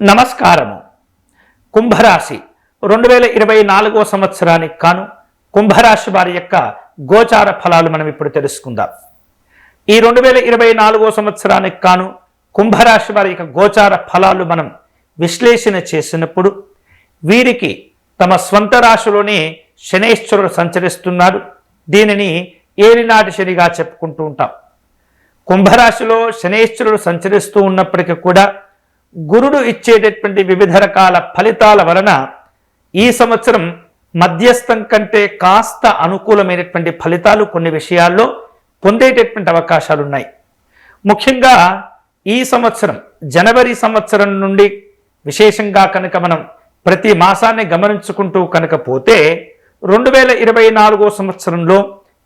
నమస్కారము. కుంభరాశి. రెండు వేల ఇరవై నాలుగో సంవత్సరానికి కాను కుంభరాశి వారి యొక్క గోచార ఫలాలు మనం ఇప్పుడు తెలుసుకుందాం. ఈ రెండు వేల ఇరవై నాలుగో సంవత్సరానికి కాను కుంభరాశి వారి యొక్క గోచార ఫలాలు మనం విశ్లేషణ చేసినప్పుడు వీరికి తమ స్వంత రాశిలోనే శనేశ్వరుడు సంచరిస్తున్నారు దీనిని ఏలినాటి శనిగా చెప్పుకుంటూ ఉంటాం. కుంభరాశిలో శనేశ్వరుడు సంచరిస్తూ ఉన్నప్పటికీ కూడా గురుడు ఇచ్చేటటువంటి వివిధ రకాల ఫలితాల వలన ఈ సంవత్సరం మధ్యస్థం కంటే కాస్త అనుకూలమైనటువంటి ఫలితాలు కొన్ని విషయాల్లో పొందేటటువంటి అవకాశాలు ఉన్నాయి ముఖ్యంగా ఈ సంవత్సరం జనవరి సంవత్సరం నుండి విశేషంగా కనుక మనం ప్రతి మాసాన్ని గమనించుకుంటూ కనుక పోతే రెండు వేల ఇరవై నాలుగో సంవత్సరంలో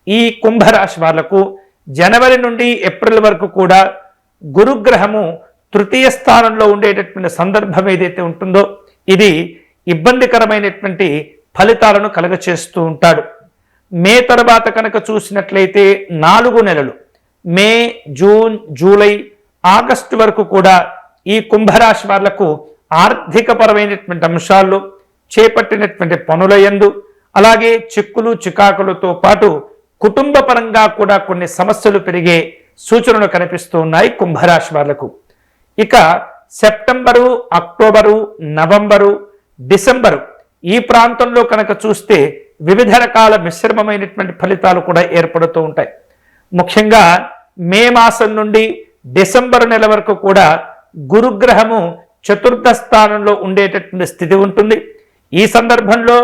ఈ కుంభరాశి వాళ్ళకు జనవరి నుండి ఏప్రిల్ వరకు కూడా గురుగ్రహము తృతీయ స్థానంలో ఉండేటటువంటి సందర్భం ఏదైతే ఉంటుందో ఇది ఇబ్బందికరమైనటువంటి ఫలితాలను కలగచేస్తూ ఉంటాడు. మే తర్వాత కనుక చూసినట్లయితే నాలుగు నెలలు మే జూన్ జూలై ఆగస్టు వరకు కూడా ఈ కుంభరాశి వాళ్ళకు ఆర్థికపరమైనటువంటి అంశాల్లో చేపట్టినటువంటి పనుల యందు అలాగే చిక్కులు చికాకులతో పాటు కుటుంబ పరంగా కూడా కొన్ని సమస్యలు పెరిగే సూచనలు కనిపిస్తూ ఉన్నాయి కుంభరాశి వాళ్ళకు. ఇక సెప్టెంబరు అక్టోబరు నవంబరు డిసెంబరు ఈ ప్రాంతంలో కనుక చూస్తే వివిధ రకాల మిశ్రమమైనటువంటి ఫలితాలు కూడా ఏర్పడుతూ ఉంటాయి. ముఖ్యంగా మే మాసం నుండి డిసెంబర్ నెల వరకు కూడా గురుగ్రహము చతుర్థ స్థానంలో ఉండేటటువంటి స్థితి ఉంటుంది. ఈ సందర్భంలో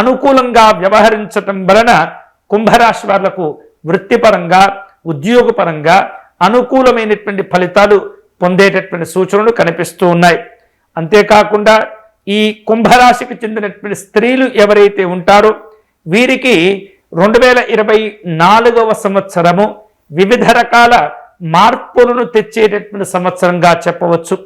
అనుకూలంగా వ్యవహరించటం వలన కుంభరాశి వాళ్ళకు వృత్తిపరంగా ఉద్యోగపరంగా అనుకూలమైనటువంటి ఫలితాలు పొందేటటువంటి సూచనలు కనిపిస్తూ ఉన్నాయి. అంతేకాకుండా ఈ కుంభరాశికి చెందినటువంటి స్త్రీలు ఎవరైతే ఉంటారో వీరికి రెండు వేల ఇరవై నాలుగవ సంవత్సరము వివిధ రకాల మార్పులను తెచ్చేటటువంటి సంవత్సరంగా చెప్పవచ్చు.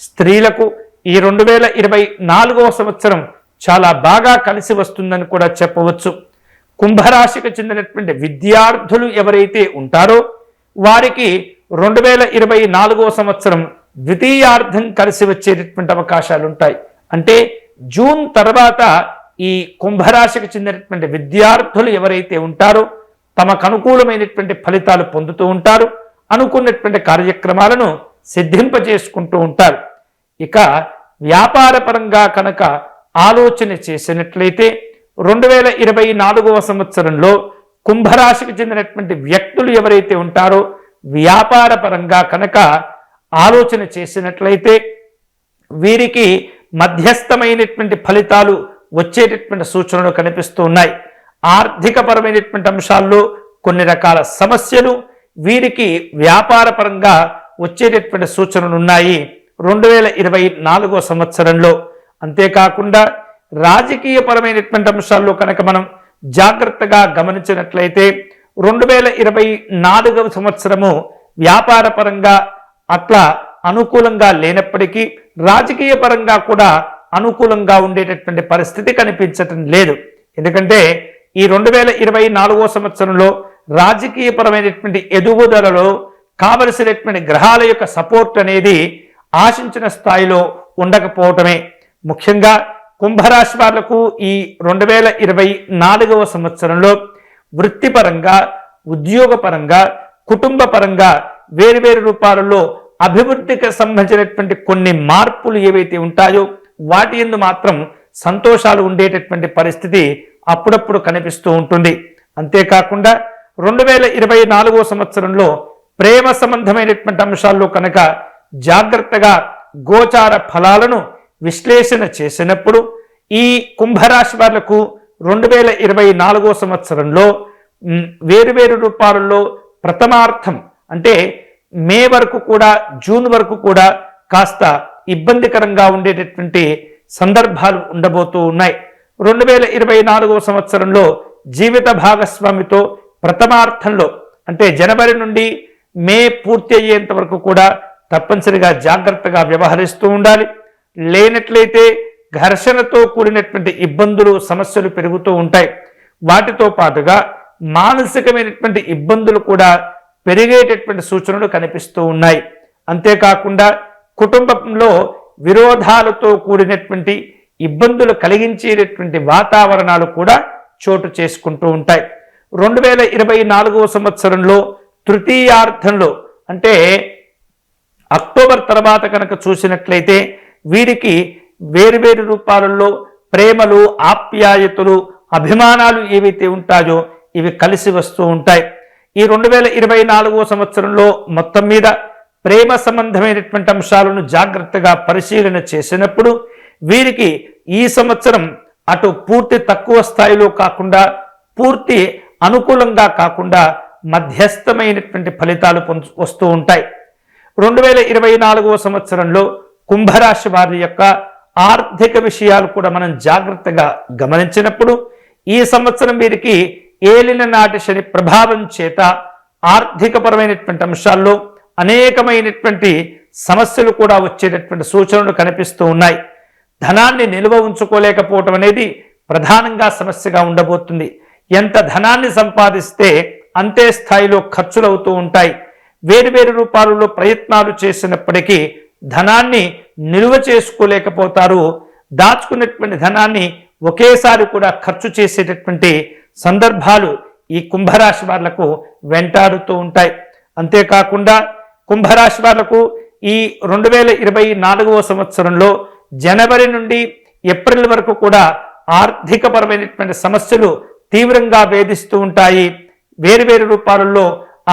స్త్రీలకు ఈ రెండు వేల ఇరవై నాలుగవ సంవత్సరం చాలా బాగా కలిసి వస్తుందని కూడా చెప్పవచ్చు. కుంభరాశికి చెందినటువంటి విద్యార్థులు ఎవరైతే ఉంటారో వారికి రెండు వేల ఇరవై నాలుగో సంవత్సరం ద్వితీయార్థం కలిసి వచ్చేటటువంటి అవకాశాలు ఉంటాయి అంటే జూన్ తర్వాత ఈ కుంభరాశికి చెందినటువంటి విద్యార్థులు ఎవరైతే ఉంటారో తమకు అనుకూలమైనటువంటి ఫలితాలు పొందుతూ ఉంటారు. అనుకున్నటువంటి కార్యక్రమాలను సిద్ధింపజేసుకుంటూ ఉంటారు. ఇక వ్యాపారపరంగా కనుక ఆలోచన చేసినట్లయితే రెండు వేల ఇరవై నాలుగవ సంవత్సరంలో కుంభరాశికి చెందినటువంటి వ్యక్తులు ఎవరైతే ఉంటారో వ్యాపార పరంగా కనుక ఆలోచన చేసినట్లయితే వీరికి మధ్యస్థమైనటువంటి ఫలితాలు వచ్చేటటువంటి సూచనలు కనిపిస్తూ ఉన్నాయి ఆర్థికపరమైనటువంటి అంశాల్లో కొన్ని రకాల సమస్యలు వీరికి వ్యాపారపరంగా వచ్చేటటువంటి సూచనలు ఉన్నాయి. రెండు వేల ఇరవై నాలుగో సంవత్సరంలో అంతేకాకుండా రాజకీయపరమైనటువంటి అంశాల్లో కనుక మనం జాగ్రత్తగా గమనించినట్లయితే రెండు వేల ఇరవై నాలుగవ సంవత్సరము వ్యాపార పరంగా అట్లా అనుకూలంగా లేనప్పటికీ రాజకీయ పరంగా కూడా అనుకూలంగా ఉండేటటువంటి పరిస్థితి కనిపించటం లేదు. ఎందుకంటే ఈ రెండు వేల ఇరవై నాలుగో సంవత్సరంలో రాజకీయపరమైనటువంటి ఎదుగుదలలో కావలసినటువంటి గ్రహాల యొక్క సపోర్ట్ అనేది ఆశించిన స్థాయిలో ఉండకపోవటమే. ముఖ్యంగా కుంభరాశి వాళ్ళకు ఈ రెండు వేల ఇరవై నాలుగవ సంవత్సరంలో వృత్తిపరంగా ఉద్యోగపరంగా కుటుంబ పరంగా వేరువేరు రూపాలలో అభివృద్ధికి సంబంధించినటువంటి కొన్ని మార్పులు ఏవైతే ఉంటాయో వాటి ఎందు మాత్రం సంతోషాలు ఉండేటటువంటి పరిస్థితి అప్పుడప్పుడు కనిపిస్తూ ఉంటుంది. అంతేకాకుండా రెండు వేల ఇరవై నాలుగో సంవత్సరంలో ప్రేమ సంబంధమైనటువంటి అంశాల్లో కనుక జాగ్రత్తగా గోచార ఫలాలను విశ్లేషణ చేసినప్పుడు ఈ కుంభరాశి వాళ్ళకు రెండు వేల ఇరవై నాలుగో సంవత్సరంలో వేరువేరు రూపాలలో ప్రథమార్థం అంటే మే వరకు కూడా జూన్ వరకు కూడా కాస్త ఇబ్బందికరంగా ఉండేటటువంటి సందర్భాలు ఉండబోతూ ఉన్నాయి. రెండు వేల ఇరవై నాలుగో సంవత్సరంలో జీవిత భాగస్వామితో ప్రథమార్థంలో అంటే జనవరి నుండి మే పూర్తి అయ్యేంత వరకు కూడా తప్పనిసరిగా జాగ్రత్తగా వ్యవహరిస్తూ ఉండాలి. లేనట్లయితే ఘర్షణతో కూడినటువంటి ఇబ్బందులు సమస్యలు పెరుగుతూ ఉంటాయి. వాటితో పాటుగా మానసికమైనటువంటి ఇబ్బందులు కూడా పెరిగేటటువంటి సూచనలు కనిపిస్తూ ఉన్నాయి. అంతేకాకుండా కుటుంబంలో విరోధాలతో కూడినటువంటి ఇబ్బందులు కలిగించేటటువంటి వాతావరణాలు కూడా చోటు చేసుకుంటూ ఉంటాయి. రెండు వేల ఇరవై నాలుగవ సంవత్సరంలో తృతీయార్థంలో అంటే అక్టోబర్ తర్వాత కనుక చూసినట్లయితే వీరికి వేరువేరు రూపాలలో ప్రేమలు ఆప్యాయతలు అభిమానాలు ఏవైతే ఉంటాయో ఇవి కలిసి వస్తూ ఉంటాయి. ఈ రెండు వేల ఇరవై నాలుగో సంవత్సరంలో మొత్తం మీద ప్రేమ సంబంధమైనటువంటి అంశాలను జాగ్రత్తగా పరిశీలన చేసినప్పుడు వీరికి ఈ సంవత్సరం అటు పూర్తి తక్కువ స్థాయిలో కాకుండా పూర్తి అనుకూలంగా కాకుండా మధ్యస్థమైనటువంటి ఫలితాలు వస్తూ ఉంటాయి. రెండు వేల ఇరవై నాలుగవ సంవత్సరంలో కుంభరాశి వారి యొక్క ఆర్థిక విషయాలు కూడా మనం జాగ్రత్తగా గమనించినప్పుడు ఈ సంవత్సరం వీరికి ఏలిన నాటి శని ప్రభావం చేత ఆర్థికపరమైనటువంటి అంశాల్లో అనేకమైనటువంటి సమస్యలు కూడా వచ్చేటటువంటి సూచనలు కనిపిస్తూ ఉన్నాయి. ధనాన్ని నిల్వ ఉంచుకోలేకపోవటం అనేది ప్రధానంగా సమస్యగా ఉండబోతుంది. ఎంత ధనాన్ని సంపాదిస్తే అంతే స్థాయిలో ఖర్చులు అవుతూ ఉంటాయి వేరువేరు రూపాలలో ప్రయత్నాలు చేసినప్పటికీ ధనాన్ని నిల్వ చేసుకోలేకపోతారు. దాచుకున్నటువంటి ధనాన్ని ఒకేసారి కూడా ఖర్చు చేసేటటువంటి సందర్భాలు ఈ కుంభరాశి వాళ్ళకు వెంటాడుతూ ఉంటాయి. అంతేకాకుండా కుంభరాశి వాళ్ళకు ఈ రెండు వేల ఇరవై నాలుగవ సంవత్సరంలో జనవరి నుండి ఏప్రిల్ వరకు కూడా ఆర్థికపరమైనటువంటి సమస్యలు తీవ్రంగా వేధిస్తూ ఉంటాయి. వేరువేరు రూపాలలో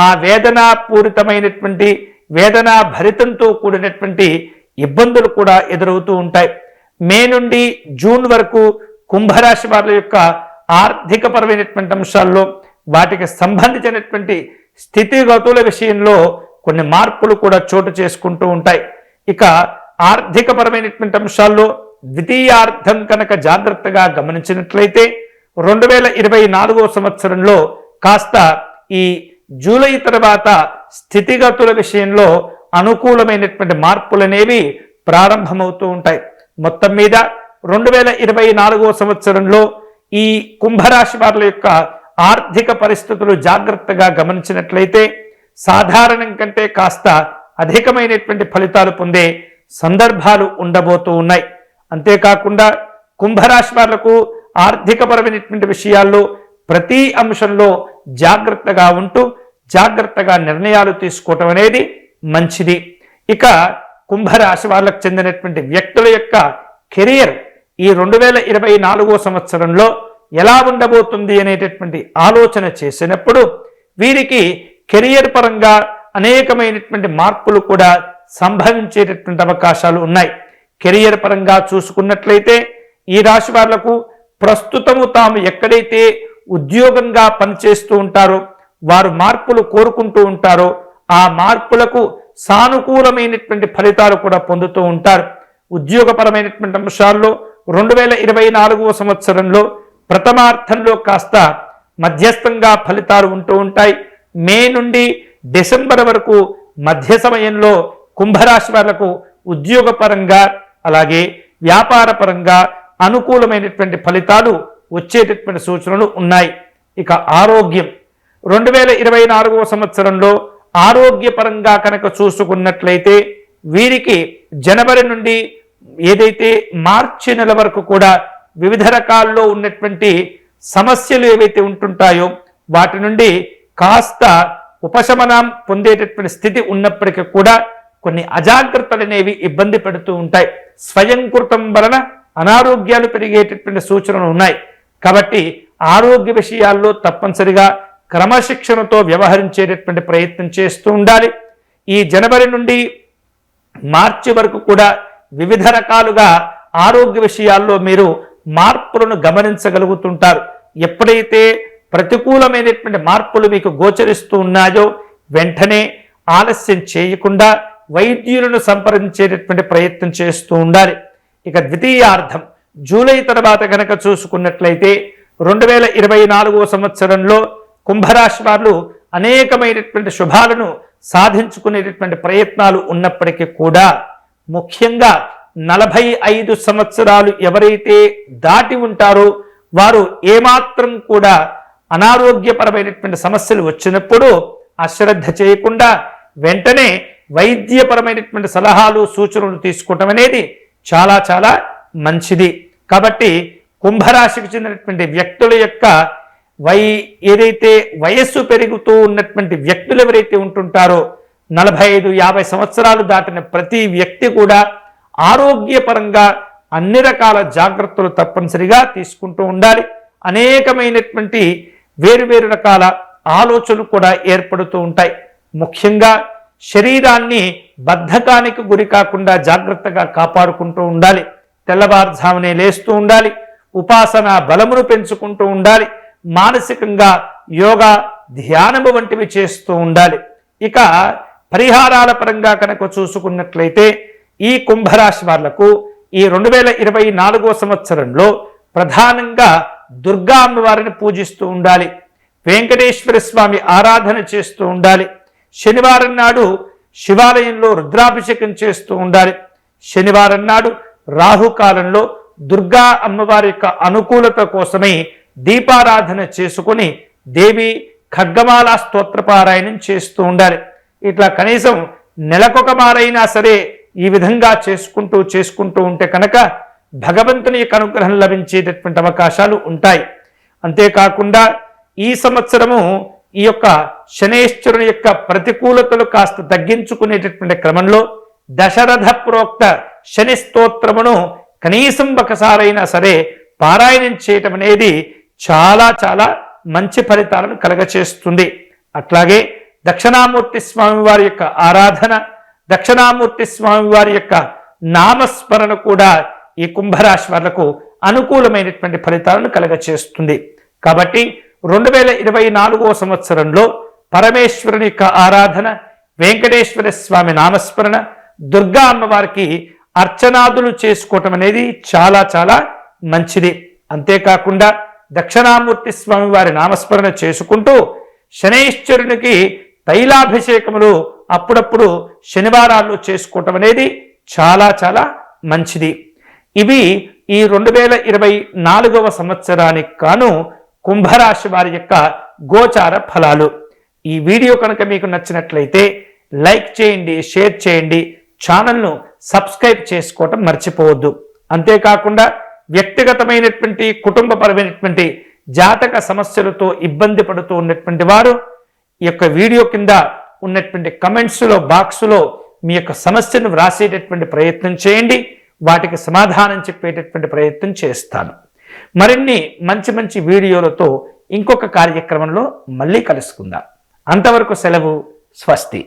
ఆ వేదనాపూరితమైనటువంటి వేదన భరితంతో కూడినటువంటి ఇబ్బందులు కూడా ఎదురవుతూ ఉంటాయి. మే నుండి జూన్ వరకు కుంభరాశి వారి యొక్క ఆర్థికపరమైనటువంటి అంశాల్లో వాటికి సంబంధించినటువంటి స్థితిగతుల విషయంలో కొన్ని మార్పులు కూడా చోటు చేసుకుంటూ ఉంటాయి. ఇక ఆర్థికపరమైనటువంటి అంశాల్లో ద్వితీయార్థం కనుక జాగ్రత్తగా గమనించినట్లయితే రెండు వేల ఇరవై నాలుగో సంవత్సరంలో కాస్త ఈ జూలై తర్వాత స్థితిగతుల విషయంలో అనుకూలమైనటువంటి మార్పులు అనేవి ప్రారంభమవుతూ ఉంటాయి. మొత్తం మీద రెండు వేల ఇరవై నాలుగో సంవత్సరంలో ఈ కుంభరాశి వారి యొక్క ఆర్థిక పరిస్థితులు జాగ్రత్తగా గమనించినట్లయితే సాధారణం కంటే కాస్త అధికమైనటువంటి ఫలితాలు పొందే సందర్భాలు ఉండబోతూ ఉన్నాయి. అంతేకాకుండా కుంభరాశి వాళ్ళకు ఆర్థికపరమైనటువంటి విషయాల్లో ప్రతి అంశంలో జాగ్రత్తగా ఉంటూ జాగ్రత్తగా నిర్ణయాలు తీసుకోవటం అనేది మంచిది. ఇక కుంభరాశి వాళ్ళకు చెందినటువంటి వ్యక్తుల యొక్క కెరియర్ ఈ రెండు వేల ఇరవై నాలుగో సంవత్సరంలో ఎలా ఉండబోతుంది అనేటటువంటి ఆలోచన చేసినప్పుడు వీరికి కెరియర్ పరంగా అనేకమైనటువంటి మార్పులు కూడా సంభవించేటటువంటి అవకాశాలు ఉన్నాయి. కెరియర్ పరంగా చూసుకున్నట్లయితే ఈ రాశి వాళ్ళకు ప్రస్తుతము తాము ఎక్కడైతే ఉద్యోగంగా పనిచేస్తూ ఉంటారో వారు మార్పులు కోరుకుంటూ ఉంటారో ఆ మార్పులకు సానుకూలమైనటువంటి ఫలితాలు కూడా పొందుతూ ఉంటారు. ఉద్యోగపరమైనటువంటి అంశాల్లో రెండు వేల ఇరవై నాలుగవ సంవత్సరంలో ప్రథమార్థంలో కాస్త మధ్యస్థంగా ఫలితాలు ఉంటూ ఉంటాయి. మే నుండి డిసెంబర్ వరకు మధ్య సమయంలో కుంభరాశి వాళ్ళకు ఉద్యోగపరంగా అలాగే వ్యాపారపరంగా అనుకూలమైనటువంటి ఫలితాలు వచ్చేటటువంటి సూచనలు ఉన్నాయి. ఇక ఆరోగ్యం. రెండు వేల ఇరవై నాలుగవ సంవత్సరంలో ఆరోగ్యపరంగా కనుక చూసుకున్నట్లయితే వీరికి జనవరి నుండి ఏదైతే మార్చి నెల వరకు కూడా వివిధ రకాల్లో ఉన్నటువంటి సమస్యలు ఏవైతే ఉంటుంటాయో వాటి నుండి కాస్త ఉపశమనం పొందేటటువంటి స్థితి ఉన్నప్పటికీ కూడా కొన్ని అజాగ్రత్తలు అనేవి ఇబ్బంది పెడుతూ ఉంటాయి. స్వయంకృతం వలన అనారోగ్యాలు పెరిగేటటువంటి సూచనలు ఉన్నాయి. కాబట్టి ఆరోగ్య విషయాల్లో తప్పనిసరిగా క్రమశిక్షణతో వ్యవహరించేటటువంటి ప్రయత్నం చేస్తూ ఉండాలి. ఈ జనవరి నుండి మార్చి వరకు కూడా వివిధ రకాలుగా ఆరోగ్య విషయాల్లో మీరు మార్పులను గమనించగలుగుతుంటారు. ఎప్పుడైతే ప్రతికూలమైనటువంటి మార్పులు మీకు గోచరిస్తూ ఉన్నాయో వెంటనే ఆలస్యం చేయకుండా వైద్యులను సంప్రదించేటటువంటి ప్రయత్నం చేస్తూ ఉండాలి. ఇక ద్వితీయార్థం జూలై తర్వాత కనుక చూసుకున్నట్లయితే రెండు వేల ఇరవై నాలుగో సంవత్సరంలో కుంభరాశి వాళ్ళు అనేకమైనటువంటి శుభాలను సాధించుకునేటటువంటి ప్రయత్నాలు ఉన్నప్పటికీ కూడా ముఖ్యంగా నలభై ఐదు సంవత్సరాలు ఎవరైతే దాటి ఉంటారో వారు ఏమాత్రం కూడా అనారోగ్యపరమైనటువంటి సమస్యలు వచ్చినప్పుడు అశ్రద్ధ చేయకుండా వెంటనే వైద్యపరమైనటువంటి సలహాలు సూచనలు తీసుకోవటం అనేది చాలా చాలా మంచిది. కాబట్టి కుంభరాశికి చెందినటువంటి వ్యక్తుల యొక్క వై ఏదైతే వయస్సు పెరుగుతూ ఉన్నటువంటి వ్యక్తులు ఎవరైతే ఉంటుంటారో నలభై ఐదు యాభై సంవత్సరాలు దాటిన ప్రతి వ్యక్తి కూడా ఆరోగ్యపరంగా అన్ని రకాల జాగ్రత్తలు తప్పనిసరిగా తీసుకుంటూ ఉండాలి. అనేకమైనటువంటి వేరు వేరు రకాల ఆలోచనలు కూడా ఏర్పడుతూ ఉంటాయి. ముఖ్యంగా శరీరాన్ని బద్ధకానికి గురి కాకుండా జాగ్రత్తగా కాపాడుకుంటూ ఉండాలి. తెల్లవారుజామునే లేస్తూ ఉండాలి. ఉపాసన బలమును పెంచుకుంటూ ఉండాలి. మానసికంగా యోగా ధ్యానము వంటివి చేస్తూ ఉండాలి. ఇక పరిహారాల పరంగా కనుక చూసుకున్నట్లయితే ఈ కుంభరాశి వాళ్ళకు ఈ రెండు వేల ఇరవై నాలుగో సంవత్సరంలో ప్రధానంగా దుర్గా అమ్మవారిని పూజిస్తూ ఉండాలి. వెంకటేశ్వర స్వామి ఆరాధన చేస్తూ ఉండాలి. శనివారం నాడు శివాలయంలో రుద్రాభిషేకం చేస్తూ ఉండాలి. శనివారం నాడు రాహుకాలంలో దుర్గా అమ్మవారి యొక్క అనుకూలత కోసమై దీపారాధన చేసుకుని దేవి ఖడ్గమాల స్తోత్రపారాయణం చేస్తూ ఉండాలి. ఇట్లా కనీసం నెలకొక మారైనా సరే ఈ విధంగా చేసుకుంటూ చేసుకుంటూ ఉంటే కనుక భగవంతుని యొక్క అనుగ్రహం లభించేటటువంటి అవకాశాలు ఉంటాయి. అంతేకాకుండా ఈ సంవత్సరము ఈ యొక్క శనేశ్వరుని యొక్క ప్రతికూలతలు కాస్త తగ్గించుకునేటటువంటి క్రమంలో దశరథ ప్రోక్త శని స్తోత్రమును కనీసం ఒకసారైనా సరే పారాయణం చేయటం అనేది చాలా చాలా మంచి ఫలితాలను కలగచేస్తుంది. అట్లాగే దక్షిణామూర్తి స్వామి వారి యొక్క ఆరాధన దక్షిణామూర్తి స్వామి వారి యొక్క నామస్మరణ కూడా ఈ కుంభరాశి వాళ్ళకు అనుకూలమైనటువంటి ఫలితాలను కలగచేస్తుంది. కాబట్టి రెండు వేల ఇరవై నాలుగో సంవత్సరంలో పరమేశ్వరుని యొక్క ఆరాధన వెంకటేశ్వర స్వామి నామస్మరణ దుర్గా అమ్మవారికి అర్చనాదులు చేసుకోవటం అనేది చాలా చాలా మంచిది. అంతేకాకుండా దక్షిణామూర్తి స్వామి వారి నామస్మరణ చేసుకుంటూ శనైశ్వరునికి తైలాభిషేకములు అప్పుడప్పుడు శనివారాల్లో చేసుకోవటం అనేది చాలా చాలా మంచిది. ఇవి ఈ రెండు వేల ఇరవై నాలుగవ సంవత్సరానికి కాను కుంభరాశి వారి యొక్క గోచార ఫలాలు. ఈ వీడియో కనుక మీకు నచ్చినట్లయితే లైక్ చేయండి షేర్ చేయండి ఛానల్ను సబ్స్క్రైబ్ చేసుకోవటం మర్చిపోవద్దు. అంతేకాకుండా వ్యక్తిగతమైనటువంటి కుటుంబపరమైనటువంటి జాతక సమస్యలతో ఇబ్బంది పడుతూ ఉన్నటువంటి వారు ఈ యొక్క వీడియో కింద ఉన్నటువంటి కమెంట్స్లో బాక్స్లో మీ యొక్క సమస్యను వ్రాసేటటువంటి ప్రయత్నం చేయండి. వాటికి సమాధానం చెప్పేటటువంటి ప్రయత్నం చేస్తాను. మరిన్ని మంచి మంచి వీడియోలతో ఇంకొక కార్యక్రమంలో మళ్ళీ కలుసుకుందాం. అంతవరకు సెలవు స్వస్తి.